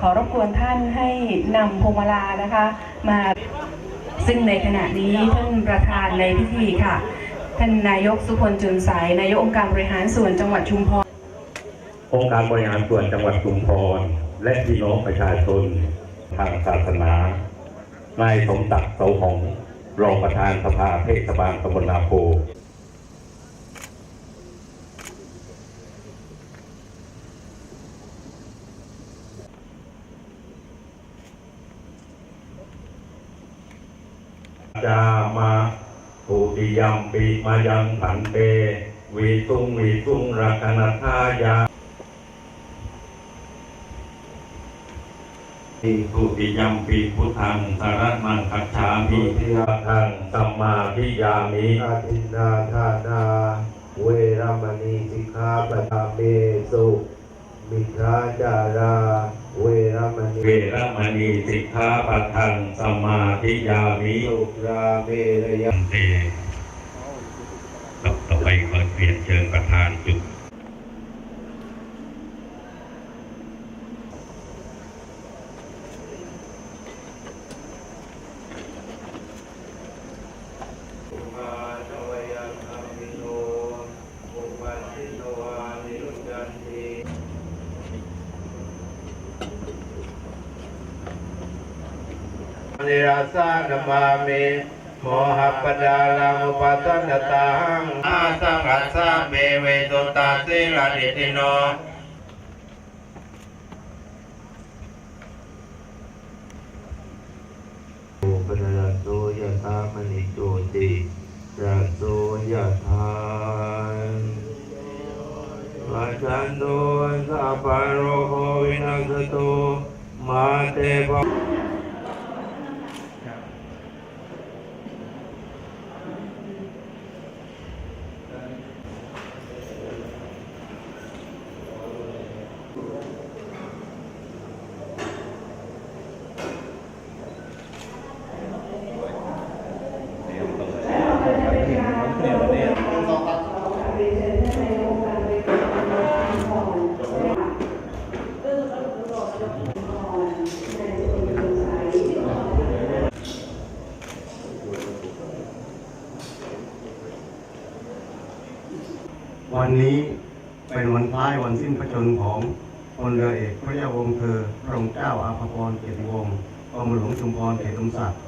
ขอรบกวนท่านให้นำพวงมาลานะคะ มาซึ่งในขณะนี้ท่านประธานในพิธีค่ะ ท่านนายกสุพลจุนสายนายกองค์การบริหารส่วนจังหวัดชุมพรองค์การบริหารส่วนจังหวัดชุมพร และพี่น้องประชาชนทางศาสนา นายสมศักดิ์เสาหงรองประธานสภาเทศบาลตำบลนาโพ จามาภูติยัมปีมายังผันเตวีตุงวีตุงรักนัทายาทิภูติยัมปีพุทธังสารนังคัจฉามิทิยทังสัมมาทิยามิอาทินนาทานา เวรมณีสิกขาปะทาเมสุ มิคาจาราเวรมณีเวรมณีสิกขาปัทังสัมมาทิยามิสุราเมรยะเตต่อต่อไปขอเปลี่ยนเชิญประธานจุด มาตวยันอมิโนอุปัสสิโนวานิรุจจันติ นิราสานามามิโมหปดาลังอุปัสสนตังอาสังกัสสะเมเวตุตาสิลานิติโนโอปะระโตยะธามณิโจติระโตยะธานวัจันโตสัพพะโรโควินัสตุมาเตภะ วันนี้เป็นวันคล้ายวันสิ้นพระชนม์ของพลเรือเอกพระยาวงศ์เธอพระองค์เจ้าอาภพรเกียรติวงศ์กรมหลวงชุมพรเขตลมศักดิ์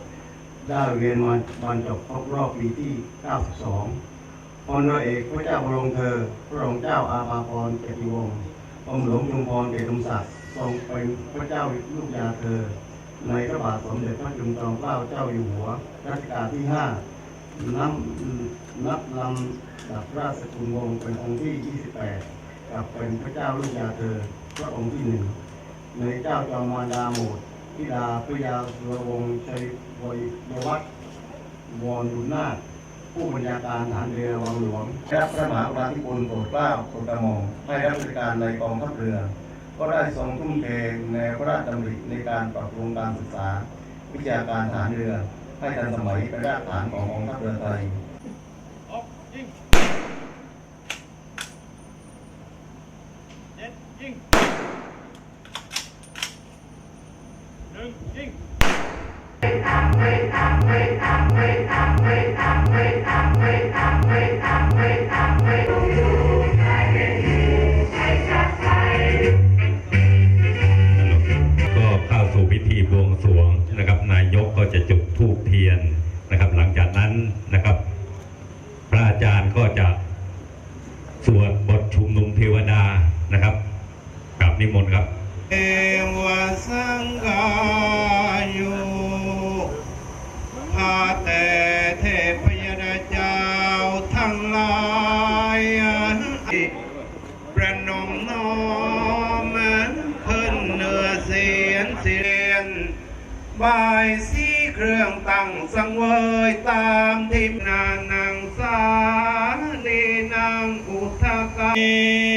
ได้เรียนมาบรรจบครบรอบปีที่ 92 พลเรือเอกพระเจ้าบรมเธอพระองค์เจ้าอาภาพรเกียรติวงศ์กรมหลวงชุมพรเขตลมศักดิ์ทรงเป็นพระเจ้าลูกยาเธอ ในพระบาทสมเด็จพระจุลจอมเกล้าเจ้าอยู่หัวรัชกาลที่ห้า นับนับลำดับราชสกุลวงศ์เป็นองค์ที่ 28 กับเป็นพระเจ้าลูกยาเธอพระองค์ที่หนึ่งในเจ้าจอมมารดาโหมดธิดาพระยาสุรวงศ์ชัยวยวัฒน์วรบุนาถผู้บัญชาการฐานเรือวังหลวงรับพระมหากราธิคุณโปรดเกล้าโปรดกระหม่อมให้รับราชการในกองทัพเรือ ก็ได้ทรงทุ่มเทในพระราชดำริในการปรับปรุงการศึกษา วิชาการฐานเรือ ให้ทันสมัยเป็นรากฐานของกองทัพเรือไทยก็เข้าสู่พิธีบวงสรวงนะครับ นายกก็จะจุดธูปเทียนนะครับ หลังจากนั้นนะครับ พระอาจารย์ก็จะ สวดบทชุมนุมเทวดานะครับกราบนิมนต์ครับเอวสังกายุพาแต่เทพยดาเจ้าทั้งหลายประนมน้อมขึ้นเนื้อเสียนเสียนบายสีเครื่องตั้งสังเวยตามทิมนางนางสา Amen.